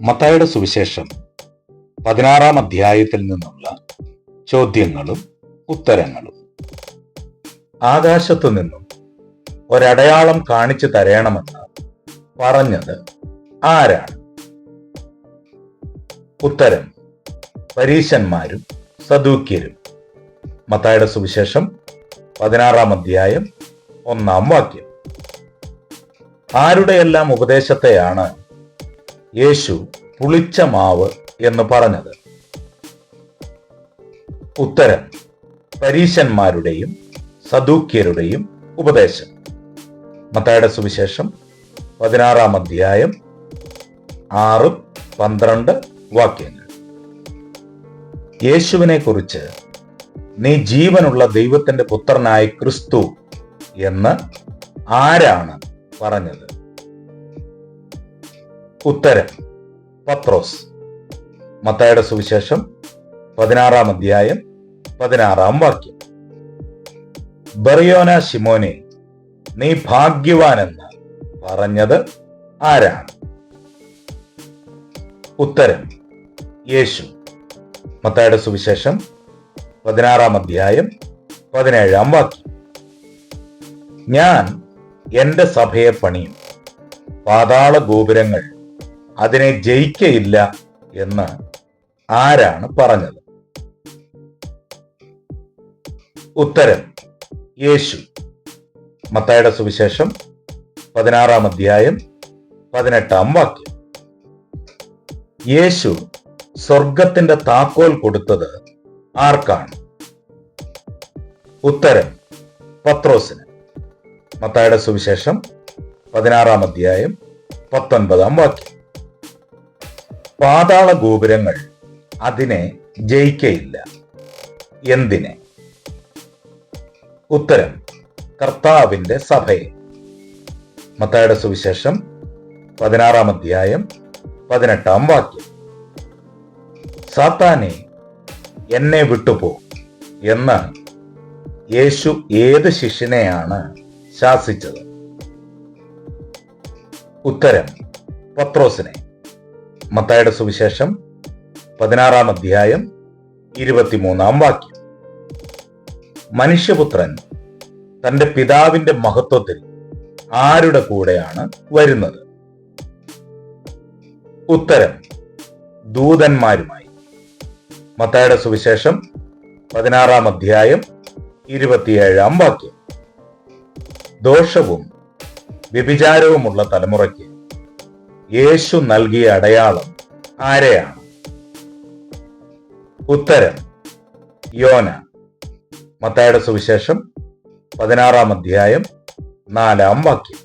മത്തായുടെ സുവിശേഷം പതിനാറാം അധ്യായത്തിൽ നിന്നുള്ള ചോദ്യങ്ങളും ഉത്തരങ്ങളും. ആകാശത്തു നിന്നും ഒരടയാളം കാണിച്ചു തരണമെന്ന് പറഞ്ഞത് ആരാണ്? ഉത്തരം പരീശന്മാരും സദൂക്യരും. മത്തായുടെ സുവിശേഷം പതിനാറാം അധ്യായം ഒന്നാം വാക്യം. ആരുടെയെല്ലാം ഉപദേശത്തെയാണ് യേശു പുളിച്ച മാവ് എന്ന് പറഞ്ഞത്. ഉത്തരം പരീശന്മാരുടെയും സദൂക്യരുടെയും ഉപദേശം. മത്തായുടെ സുവിശേഷം പതിനാറാം അധ്യായം ആറ് പന്ത്രണ്ട് വാക്യങ്ങൾ. യേശുവിനെ കുറിച്ച് നീ ജീവനുള്ള ദൈവത്തിന്റെ പുത്രനായ ക്രിസ്തു എന്ന് ആരാണ് പറഞ്ഞത്? ഉത്തരം. പത്രോസ്. മത്തായുടെ സുവിശേഷം പതിനാറാം അധ്യായം പതിനാറാം വാക്യം. ബറിയോന ശിമോനെ നീ ഭാഗ്യവാനെന്ന് പറഞ്ഞത് ആരാണ്? ഉത്തരം യേശു. മത്തായുടെ സുവിശേഷം പതിനാറാം അധ്യായം പതിനേഴാം വാക്യം. ഞാൻ എന്റെ സഭയെ പണിയും പാതാള ഗോപുരങ്ങൾ അതിനെ ജയിക്കയില്ല എന്ന് ആരാണ് പറഞ്ഞത്? ഉത്തരം യേശു. മത്തായുടെ സുവിശേഷം പതിനാറാം അധ്യായം പതിനെട്ടാം വാക്യം. യേശു സ്വർഗത്തിന്റെ താക്കോൽ കൊടുത്തത് ആർക്കാണ്? ഉത്തരം പത്രോസിന്. മത്തായുടെ സുവിശേഷം പതിനാറാം അധ്യായം പത്തൊൻപതാം വാക്യം. പാതാള ഗോപുരങ്ങൾ അതിനെ ജയിക്കയില്ല. എന്തിനെ? ഉത്തരം കർത്താവിന്റെ സഭയെ. മത്തായുടെ സുവിശേഷം പതിനാറാം അധ്യായം പതിനെട്ടാം വാക്യം. സാത്താനെ എന്നെ വിട്ടുപോ എന്ന് യേശു ഏത് ശിഷ്യനെയാണ് ശാസിച്ചത്? ഉത്തരം പത്രോസിനെ. മത്തായുടെ സുവിശേഷം പതിനാറാം അധ്യായം ഇരുപത്തിമൂന്നാം വാക്യം. മനുഷ്യപുത്രൻ തന്റെ പിതാവിന്റെ മഹത്വത്തിൽ ആരുടെ കൂടെയാണ് വരുന്നത്? ഉത്തരം ദൂതന്മാരുമായി. മത്തായുടെ സുവിശേഷം പതിനാറാം അധ്യായം ഇരുപത്തിയേഴാം വാക്യം. ദോഷവും വ്യഭിചാരവുമുള്ള തലമുറയ്ക്ക് യേശു നൽകിയ അടയാളം ആരെയാണ്? ഉത്തരം യോന. മത്തായുടെ സുവിശേഷം പതിനാറാം അധ്യായം നാലാം വാക്യം.